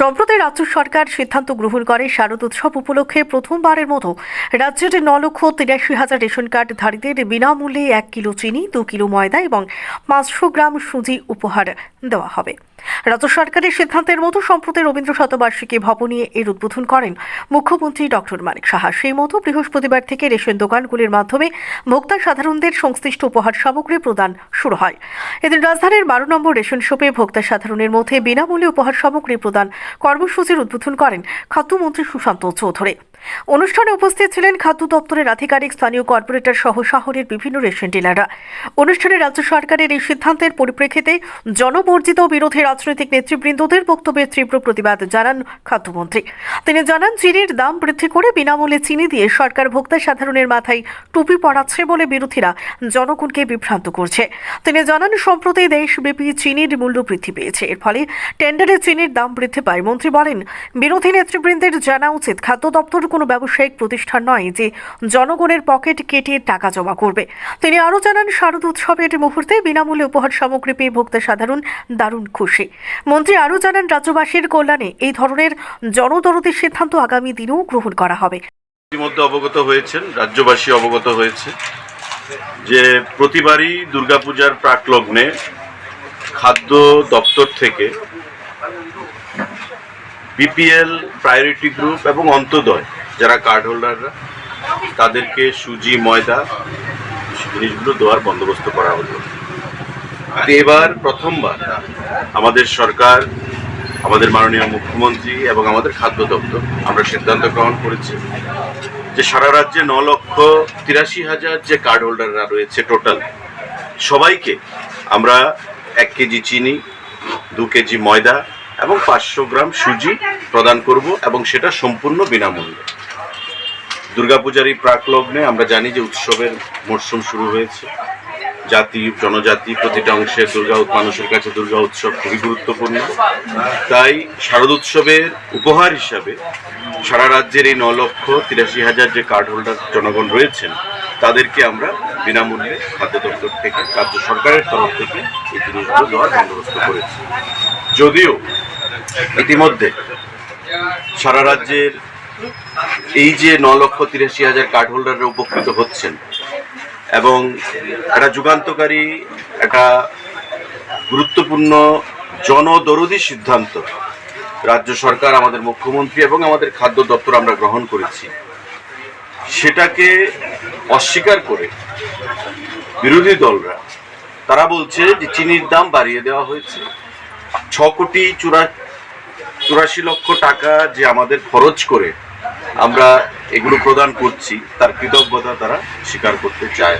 সম্প্রতি রাজ্য সরকার সিদ্ধান্ত গ্রহণ করে শারদ উৎসব উপলক্ষে প্রথমবারের মতো রাজ্যের ন লক্ষ তিরাশি হাজার রেশন কার্ডধারীদের বিনামূল্যে এক কিলো চিনি, দু কিলো ময়দা এবং পাঁচশো গ্রাম সুজি উপহার দেওয়া হবে। রাজ্য সরকারের সিদ্ধান্তের মতো সম্প্রতি রবীন্দ্র শতবার্ষিকী ভবনে এর উদ্বোধন করেন মুখ্যমন্ত্রী ডক্টর মানিক সাহা। সেই মতো বৃহস্পতিবার থেকে রেশন দোকানগুলির মাধ্যমে ভোক্তা সাধারণদের সংশ্লিষ্ট উপহার সামগ্রী প্রদান শুরু হয়। এদিন রাজধানীর বারো নম্বর রেশন শপে ভোক্তা সাধারণের মধ্যে বিনামূল্যে উপহার সামগ্রী প্রদান কর্মসূচির উদ্বোধন করেন খাদ্যমন্ত্রী সুশান্ত চৌধুরী। অনুষ্ঠানে উপস্থিত ছিলেন খাদ্য দপ্তরের আধিকারিক, স্থানীয় কর্পোরেটর সহ শহরের বিভিন্ন রেশন ডিলাররা। অনুষ্ঠানে রাজ্য সরকারের এই সিদ্ধান্তের পরিপ্রেক্ষিতে জনবর্জিত বিরোধী রাজনৈতিক নেতৃবৃন্দদের বক্তব্যের তীব্র প্রতিবাদ জানান খাদ্যমন্ত্রী। তিনি জানান, চিনির দাম বৃদ্ধি করে বিনামূল্যে চিনি দিয়ে সরকার ভোক্তা সাধারণের মাথায় টুপি পড়াচ্ছে বলে বিরোধীরা জনগণকে বিভ্রান্ত করছে। তিনি জানান, সম্প্রতি দেশব্যাপী চিনির মূল্য বৃদ্ধি পেয়েছে। এর ফলে টেন্ডারে চিনির দাম বৃদ্ধি পায়। মন্ত্রী বলেন, বিরোধী নেতৃবৃন্দের জানা উচিত খাদ্য দপ্তর কোনো ব্যবসায়িক প্রতিষ্ঠান নয় যে জনগণের পকেট কেটে টাকা জমা করবে। তিনি আরও জানান, শারদ উৎসবের মুহূর্তে বিনামূল্যে উপহার সামগ্রী পেয়ে ভোক্তা সাধারণ দারুণ খুশি। মন্ত্রী আরও জানান, রাজ্যবাসীর কল্যাণে এই ধরনের জনদরদের সিদ্ধান্ত আগামী দিনেও গ্রহণ করা হবে। ইতিমধ্যে অবগত হয়েছেন, রাজ্যবাসী অবগত হয়েছে যে প্রতিবারই দুর্গাপূজার প্রাক লগ্নে খাদ্য দপ্তর থেকে বিপিএল প্রায়োরিটি গ্রুপ এবং অন্তদয়, যারা কার্ড হোল্ডাররা তাদেরকে সুজি, ময়দা জিনিসগুলো দেওয়ার বন্দোবস্ত করা হলো। এবার প্রথমবার আমাদের সরকার, আমাদের মাননীয় মুখ্যমন্ত্রী এবং আমাদের খাদ্য দপ্তর, আমরা সিদ্ধান্ত গ্রহণ করেছি যে সারা রাজ্যে ন লক্ষ তিরাশি হাজার যে কার্ড হোল্ডাররা রয়েছে টোটাল সবাইকে আমরা এক কেজি চিনি, দু কেজি ময়দা এবং পাঁচশো গ্রাম সুজি প্রদান করব এবং সেটা সম্পূর্ণ বিনামূল্যে। দুর্গাপূজার এই প্রাকলগ্নে আমরা জানি যে উৎসবের মরশুম শুরু হয়েছে। জাতি, জনজাতি প্রতিটা অংশের দুর্গা মানুষের কাছে দুর্গা উৎসব খুবই গুরুত্বপূর্ণ। তাই শারদ উৎসবের উপহার হিসাবে সারা রাজ্যের এই ন লক্ষ তিরাশি হাজার যে কার্ড হোল্ডার জনগণ রয়েছেন, তাদেরকে আমরা বিনামূল্যে খাদ্য দপ্তর থেকে, রাজ্য সরকারের তরফ থেকে এই জিনিসগুলো দেওয়ার বন্দোবস্ত করেছি। যদিও ইতিমধ্যে সারা রাজ্যের এই যে ন লক্ষ তিরাশি হাজার কার্ড হোল্ডাররা উপকৃত হচ্ছেন এবং একটা যুগান্তকারী, একটা গুরুত্বপূর্ণ জনদরদি সিদ্ধান্ত রাজ্য সরকার, আমাদের মুখ্যমন্ত্রী এবং আমাদের খাদ্য দপ্তর আমরা গ্রহণ করেছি। সেটাকে অস্বীকার করে বিরোধী দলরা, তারা বলছে যে চিনির দাম বাড়িয়ে দেওয়া হয়েছে। ছ কোটি চুরা চুরাশি লক্ষ টাকা যে আমাদের খরচ করে আমরা এগুলো প্রদান করছি, তার কৃতজ্ঞতা তারা স্বীকার করতে চায়।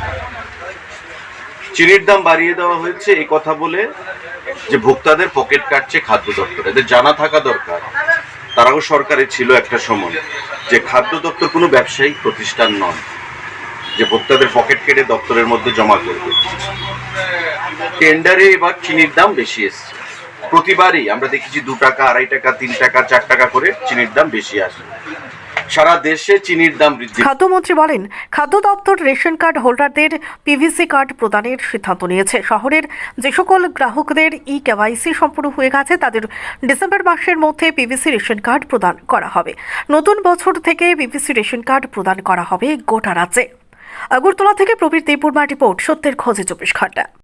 চিনির দাম বাড়িয়ে দেওয়া হয়েছে এই কথা বলে যে ভোক্তাদের পকেট কাটছে খাদ্য দপ্তর। এদের জানা থাকা দরকার। তারাও সরকারে ছিল একটা সময় যে খাদ্য দপ্তর কোনো ব্যবসায়িক প্রতিষ্ঠান নয় যে ভোক্তাদের পকেট কেটে দপ্তরের মধ্যে জমা করবে। টেন্ডারে এবার চিনির দাম বেশি এসছে। প্রতিবারই আমরা দেখেছি দু টাকা, আড়াই টাকা, তিন টাকা, চার টাকা করে চিনির দাম বেশি আসে। সারা দেশে চিনির দাম বৃদ্ধি। খাদ্যমন্ত্রী বলেন, খাদ্য দপ্তর রেশন কার্ড হোল্ডারদের পিভিসি কার্ড প্রদানের সিদ্ধান্ত নিয়েছে। শহরের যে সকল গ্রাহকদের ই কেওয়াইসি সম্পূর্ণ হয়ে গেছে, তাদের ডিসেম্বর মাসের মধ্যে পিভিসি রেশন কার্ড প্রদান করা হবে। নতুন বছর থেকে পিভিসি রেশন কার্ড প্রদান করা হবে গোটা রাজ্যে। আগরতলা থেকে প্রবীর দেববর্মা রিপোর্ট, সত্যের খোঁজে চব্বিশ ঘণ্টা।